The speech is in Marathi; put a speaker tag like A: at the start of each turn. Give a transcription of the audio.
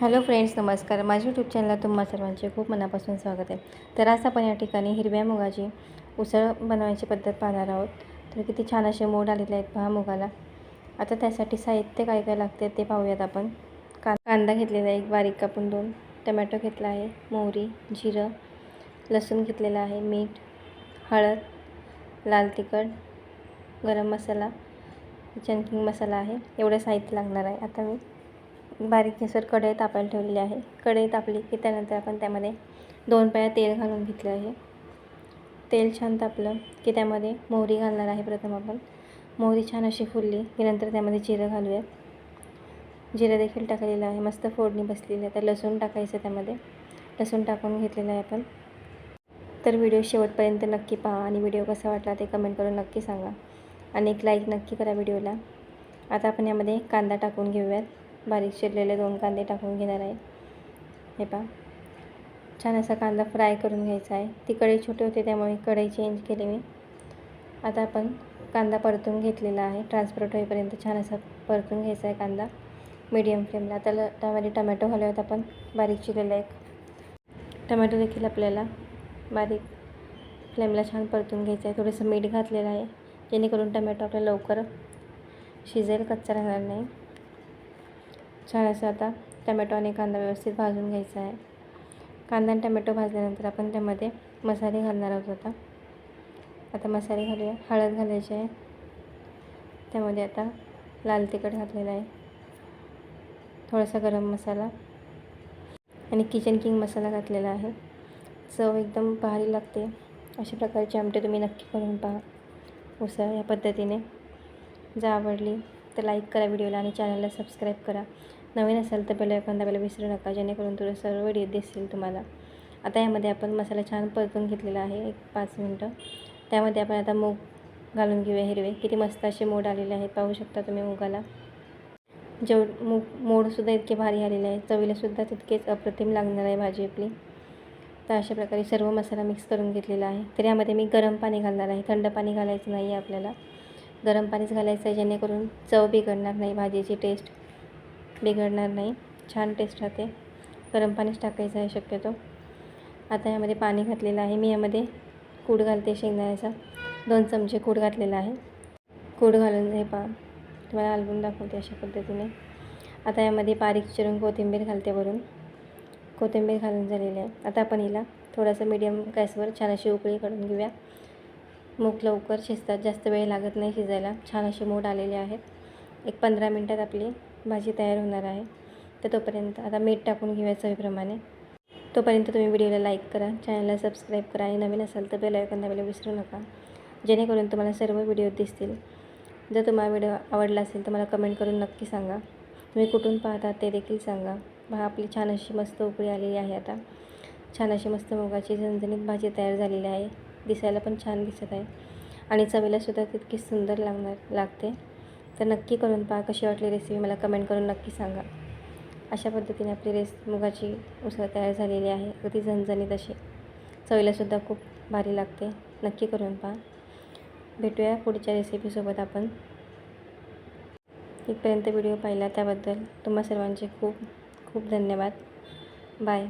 A: हॅलो फ्रेंड्स नमस्कार. माझ्या यूट्यूब चॅनलला तुम्हा सर्वांचे खूप मनापासून स्वागत आहे. तर आज आपण या ठिकाणी हिरव्या मुगाची उसळ बनवायची पद्धत पाहणार आहोत. तर किती छान असे मोड आलेले आहेत पहा मुगाला. आता त्यासाठी साहित्य काय काय लागते ते पाहूयात आपण. का कांदा घेतलेला आहे एक बारीक कापून दोन. टमॅटो घेतला आहे मोहरी जिरं लसूण घेतलेला आहे मीठ हळद लाल तिखट गरम मसाला किचन मसाला आहे. एवढं साहित्य लागणार आहे. आता मी बारीक गॅसवर कढई तापायला ठेवलेली आहे. कढई तापली की त्यानंतर आपण त्यामध्ये दोन पाया तेल घालून घेतलं आहे. तेल छान तापलं की त्यामध्ये मोहरी घालणार आहे प्रथम आपण. मोहरी छान अशी फुलली की नंतर त्यामध्ये जिरं घालूयात. जिरं देखील टाकलेलं आहे. मस्त फोडणी बसलेली आहे. तर लसूण टाकायचं त्यामध्ये. लसूण टाकून घेतलेलं आहे आपण. तर व्हिडिओ शेवटपर्यंत नक्की पहा आणि व्हिडिओ कसा वाटला ते कमेंट करून नक्की सांगा. आणि एक लाईक नक्की करा व्हिडिओला. आता आपण यामध्ये कांदा टाकून घेऊयात. बारीक चिरलेले दोन कांदे टाकून घेणार आहे. हे पहा. छान असा कांदा फ्राय करून घ्यायचा आहे. ती कढई छोटी होती त्यामुळे कढई चेंज केली मी. आता आपण कांदा परतून घेतलेला आहे. ट्रान्सपरट होईपर्यंत छान असा परतून घ्यायचा आहे कांदा. मीडियम फ्लेमला त्याला त्यामध्ये टमॅटो घालूयात आपण. बारीक चिरलेला एक. टमॅटो देखील आपल्याला बारीक फ्लेमला छान परतून घ्यायचं आहे. थोडंसं मीठ घातलेलं आहे. जेणेकरून टमॅटो आपल्याला लवकर शिजेल कच्चा राहणार नाही. छान असं आता टमॅटो आणि कांदा व्यवस्थित भाजून घ्यायचा आहे. कांदा आणि टमॅटो भाजल्यानंतर आपण त्यामध्ये मसाले घालणार आहोत आता. आता मसाले घालूया. हळद घालायची आहे. त्यामध्ये आता लाल तिखट घातलेलं आहे. थोडासा गरम मसाला आणि किचन किंग मसाला घातलेला आहे. चव एकदम भारी लागते. अशा प्रकारचे आमटे तुम्ही नक्की करून पहा. उसळ या पद्धतीने. जर आवडली तर लाईक करा व्हिडिओला आणि चॅनलला सबस्क्राईब करा. नवीन असेल तर बेल आयकॉन दाबायला विसरू नका जेणेकरून तुला सर्व व्हिडिओ दिसतील तुम्हाला. आता यामध्ये आपण मसाला छान परतून घेतलेला आहे एक पाच मिनटं. त्यामध्ये आपण आता मूग घालून घेऊया हिरवे. किती मस्त असे मोड आलेले आहेत पाहू शकता तुम्ही मुगाला. जेव मूग मोडसुद्धा इतके भारी आलेले आहे चवीलासुद्धा तितकेच अप्रतिम लागणार आहे भाजी आपली. तर अशा प्रकारे सर्व मसाला मिक्स करून घेतलेला आहे. तर यामध्ये मी गरम पाणी घालणार आहे. थंड पाणी घालायचं नाही आहे आपल्याला. गरम पाणीच घालायचं आहे जेणेकरून चव बिघडणार नाही भाजीची टेस्ट बिघडणार नाही. छान टेस्ट राहते. गरम पाणीच टाकायचं आहे शक्यतो. आता यामध्ये पाणी घातलेलं आहे. मी यामध्ये कूड घालते शेंगदाण्याचा. दोन चमचे कूड घातलेला आहे. कूड घालून हे पा तुम्हाला हलवून दाखवते अशा पद्धतीने. आता यामध्ये बारीक चिरून कोथिंबीर घालते वरून. कोथिंबीर घालून झालेली आहे. आता आपण हिला थोडंसं मीडियम गॅसवर छान अशी उकळी काढून घेऊया. मूग लवकर शिजतात जास्त वेळ लागत नाही शिजायला. छान असे मूड आलेले आहेत. एक पंधरा मिनटात आपली भाजी तयार होणार आहे. तर तोपर्यंत आता मीठ टाकून घेऊया चवीप्रमाणे. तोपर्यंत तुम्ही व्हिडिओला लाईक करा चॅनलला सबस्क्राईब करा आणि नवीन असाल तर बेल आयकॉन दाबायला विसरू नका. जेणेकरून तुम्हाला सर्व व्हिडिओ दिसतील. जर तुम्हाला व्हिडिओ आवडला असेल तर मला कमेंट करून नक्की सांगा. तुम्ही कुठून पाहता ते देखील सांगा. भा आपली छान अशी मस्त उकळी आलेली आहे आता. छान अशी मस्त मुगाची झणझणीत भाजी तयार झालेली आहे. दिसायला पण छान दिसत आहे. आणि चवीलासुद्धा तितकी सुंदर लागणार लागते. तर नक्की करून पहा कशी वाटली रेसिपी मला कमेंट करून नक्की सांगा. अशा पद्धतीने आपली रेस मुगाची उसळ तयार झालेली आहे. अगदी झणझणीत अशी. चवीलासुद्धा खूप भारी लागते. नक्की करून पहा. भेटूया पुढच्या रेसिपीसोबत आपण. इथपर्यंत व्हिडिओ पाहिला त्याबद्दल तुम्हा सर्वांचे खूप खूप धन्यवाद. बाय